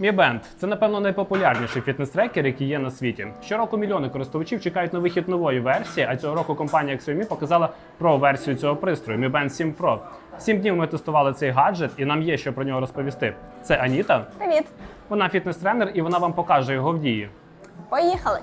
Mi Band – це напевно найпопулярніший фітнес-трекер, який є на світі. Щороку мільйони користувачів чекають на вихід нової версії, а цього року компанія Xiaomi показала про версію цього пристрою Mi Band 7 Pro. Сім днів ми тестували цей гаджет, і нам є що про нього розповісти. Це Аніта. Привіт! Вона фітнес-тренер, і вона вам покаже його в дії. Поїхали!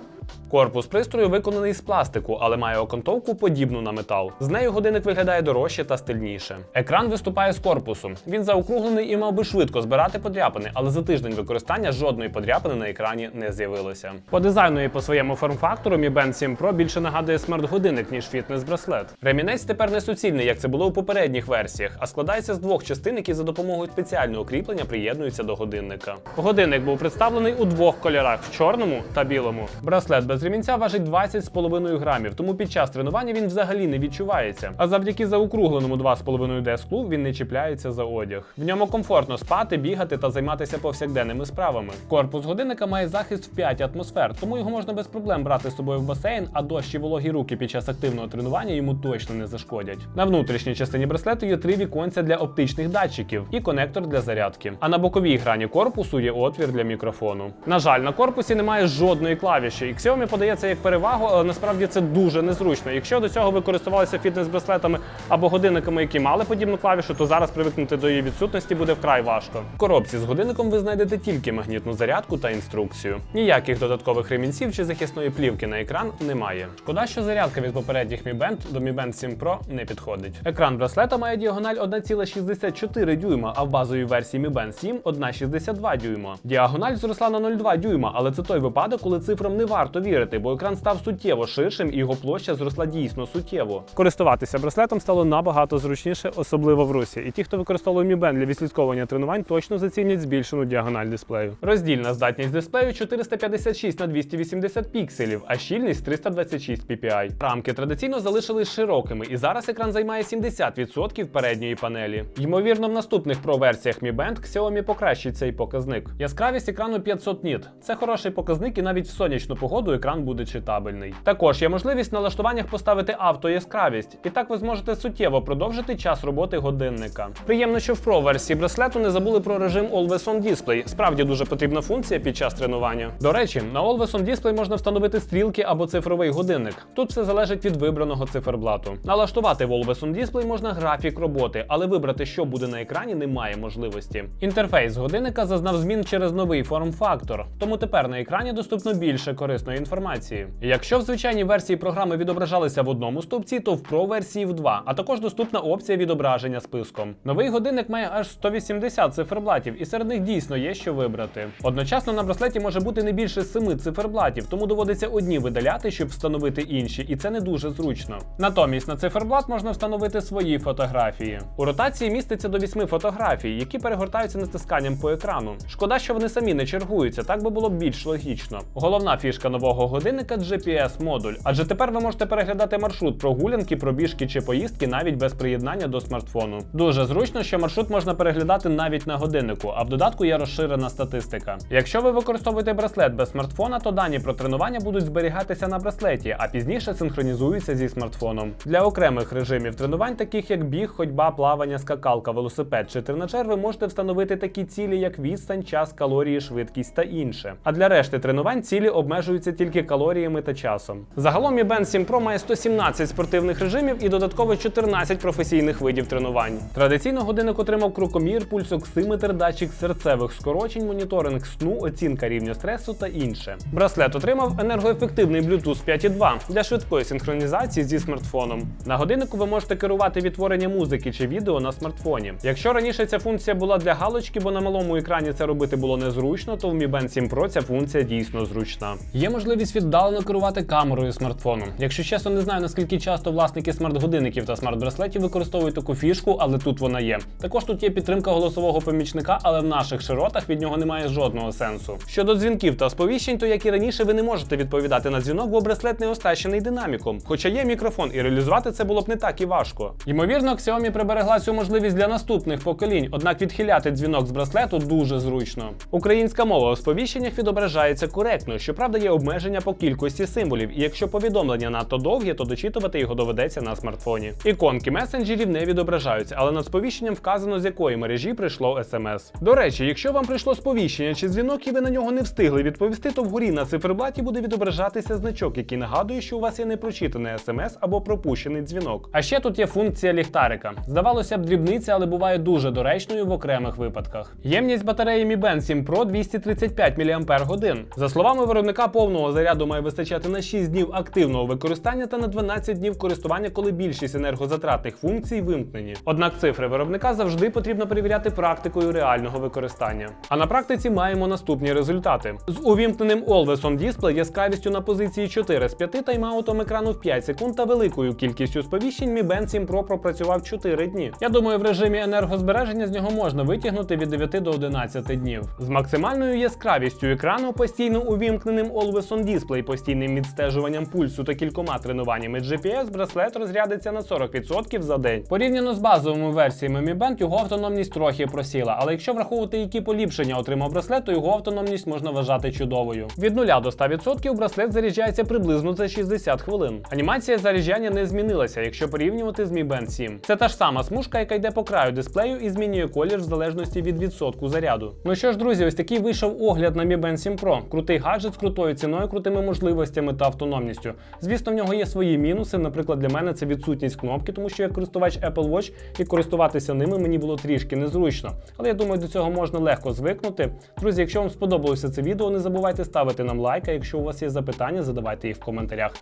Корпус пристрою виконаний з пластику, але має окантовку подібну на метал. З нею годинник виглядає дорожче та стильніше. Екран виступає з корпусу. Він заокруглений і мав би швидко збирати подряпини, але за тиждень використання жодної подряпини на екрані не з'явилося. По дизайну і по своєму форм-фактору Mi Band 7 Pro більше нагадує смарт-годинник, ніж фітнес-браслет. Ремінець тепер не суцільний, як це було у попередніх версіях, а складається з двох частин, які за допомогою спеціального кріплення приєднуються до годинника. Годинник був представлений у двох кольорах в чорному та білому. Браслет без ремінця важить 20,5 грамів, тому під час тренування він взагалі не відчувається. А завдяки заокругленому 2,5 D склу він не чіпляється за одяг. В ньому комфортно спати, бігати та займатися повсякденними справами. Корпус годинника має захист в 5 атмосфер, тому його можна без проблем брати з собою в басейн, а дощ і вологі руки під час активного тренування йому точно не зашкодять. На внутрішній частині браслету є три віконця для оптичних датчиків і конектор для зарядки. А на боковій грані корпусу є отвір для мікрофону. На жаль, на корпусі немає жодної клавіші, Xiaomi подає це як перевагу, але насправді це дуже незручно. Якщо до цього ви користувалися фітнес-браслетами або годинниками, які мали подібну клавішу, то зараз привикнути до її відсутності буде вкрай важко. В коробці з годинником ви знайдете тільки магнітну зарядку та інструкцію. Ніяких додаткових ремінців чи захисної плівки на екран немає. Шкода, що зарядка від попередніх Mi Band до Mi Band 7 Pro не підходить. Екран браслета має діагональ 1,64 дюйма, а в базовій версії Mi Band 7 1,62 дюйма. Діагональ зросла на 0,2 дюйма, але це той випадок, коли цифрам не варто вірити, бо екран став суттєво ширшим і його площа зросла дійсно суттєво. Користуватися браслетом стало набагато зручніше, особливо в русі. І ті, хто використовує Mi Band для відслідковування тренувань, точно зацінять збільшену діагональ дисплею. Роздільна здатність дисплею 456 на 280 пікселів, а щільність 326 ppi. Рамки традиційно залишились широкими, і зараз екран займає 70% передньої панелі. Ймовірно, в наступних Pro версіях Mi Band Xiaomi покращить цей показник. Яскравість екрану 500 ніт. Це хороший показник, і навіть в сонячну погоду екран буде читабельний. Також є можливість налаштуваннях поставити автояскравість, і так ви зможете суттєво продовжити час роботи годинника. Приємно, що в Pro версії браслету не забули про режим Always On Display. Справді дуже потрібна функція під час тренування. До речі, на Always On Display можна встановити стрілки або цифровий годинник. Тут все залежить від вибраного циферблату. Налаштувати в Always On Display можна графік роботи, але вибрати, що буде на екрані, немає можливості. Інтерфейс годинника зазнав змін через новий форм-фактор, тому тепер на екрані доступно більше корисної інформації. Якщо в звичайній версії програми відображалися в одному стовпці, то в Pro версії в два, а також доступна опція відображення списком. Новий годинник має аж 180 циферблатів, і серед них дійсно є що вибрати. Одночасно на браслеті може бути не більше 7 циферблатів, тому доводиться одні видаляти, щоб встановити інші, і це не дуже зручно. Натомість на циферблат можна встановити свої фотографії. У ротації міститься до 8 фотографій, які перегортаються натисканням по екрану. Шкода, що вони самі не чергуються, так би було більш логічно. Головна фішка нового годинника GPS-модуль, адже тепер ви можете переглядати маршрут прогулянки, пробіжки чи поїздки навіть без приєднання до смартфону. Дуже зручно, що маршрут можна переглядати навіть на годиннику, а в додатку є розширена статистика. Якщо ви використовуєте браслет без смартфона, то дані про тренування будуть зберігатися на браслеті, а пізніше синхронізуються зі смартфоном. Для окремих режимів тренувань, таких як біг, ходьба, плавання, скакалка, велосипед чи тренажер, ви можете встановити такі цілі, як відстань, час, калорії, швидкість та інше. А для решти тренувань цілі обмежуються тільки калоріями та часом. Загалом Mi Band 7 Pro має 117 спортивних режимів і додатково 14 професійних видів тренувань. Традиційно годинник отримав крокомір, пульсоксиметр, датчик серцевих скорочень, моніторинг сну, оцінка рівня стресу та інше. Браслет отримав енергоефективний Bluetooth 5.2 для швидкої синхронізації зі смартфоном. На годиннику ви можете керувати відтворенням музики чи відео на смартфоні. Якщо раніше ця функція була для галочки, бо на малому екрані це робити було незручно, то в Mi Band 7 Pro ця функція дійсно зручна. Є можливість віддалено керувати камерою смартфону. Якщо чесно, не знаю наскільки часто власники смарт-годинників та смарт-браслетів використовують таку фішку, але тут вона є. Також тут є підтримка голосового помічника, але в наших широтах від нього немає жодного сенсу. Щодо дзвінків та сповіщень, то як і раніше, ви не можете відповідати на дзвінок, бо браслет не оснащений динаміком. Хоча є мікрофон, і реалізувати це було б не так і важко. Ймовірно, Xiaomi приберегла цю можливість для наступних поколінь, однак відхиляти дзвінок з браслету дуже зручно. Українська мова у сповіщеннях відображається коректно, щоправда, є обмеження обмеження по кількості символів, і якщо повідомлення надто довге, то дочитувати його доведеться на смартфоні. Іконки месенджерів не відображаються, але над сповіщенням вказано, з якої мережі прийшло смс. До речі, якщо вам прийшло сповіщення чи дзвінок, і ви на нього не встигли відповісти, то вгорі на циферблаті буде відображатися значок, який нагадує, що у вас є непрочитане смс або пропущений дзвінок. А ще тут є функція ліхтарика. Здавалося б, дрібниця, але буває дуже доречною в окремих випадках. Ємність батареї Mi Band 7 Pro 235 мАч. За словами виробника, повного заряду має вистачати на 6 днів активного використання та на 12 днів користування, коли більшість енергозатратних функцій вимкнені. Однак цифри виробника завжди потрібно перевіряти практикою реального використання. А на практиці маємо наступні результати: з увімкненим Always On Display яскравістю на позиції 4 з 5 тайм-аутом екрану в 5 секунд та великою кількістю сповіщень Mi Band 7 Pro пропрацював 4 дні. Я думаю, в режимі енергозбереження з нього можна витягнути від 9 до 11 днів. З максимальною яскравістю екрану, постійно увімкненим Always On Display, постійним відстежуванням пульсу та кількома тренуваннями GPS, браслет розрядиться на 40% за день. Порівняно з базовими версіями Mi Band, його автономність трохи просіла, але якщо враховувати, які поліпшення отримав браслет, то його автономність можна вважати чудовою. Від 0 до 100% браслет заряджається приблизно за 60 хвилин. Анімація заряджання не змінилася, якщо порівнювати з Mi Band 7. Це та ж сама смужка, яка йде по краю дисплею і змінює колір в залежності від відсотку заряду. Ну що ж, друзі, ось такий вийшов огляд на Mi Band 7 Pro. Крутий гаджет з крутою ціною, крутими можливостями та автономністю. Звісно, в нього є свої мінуси. Наприклад, для мене це відсутність кнопки, тому що я користувач Apple Watch і користуватися ними мені було трішки незручно. Але я думаю, до цього можна легко звикнути. Друзі, якщо вам сподобалося це відео, не забувайте ставити нам лайк. А якщо у вас є запитання, задавайте їх в коментарях.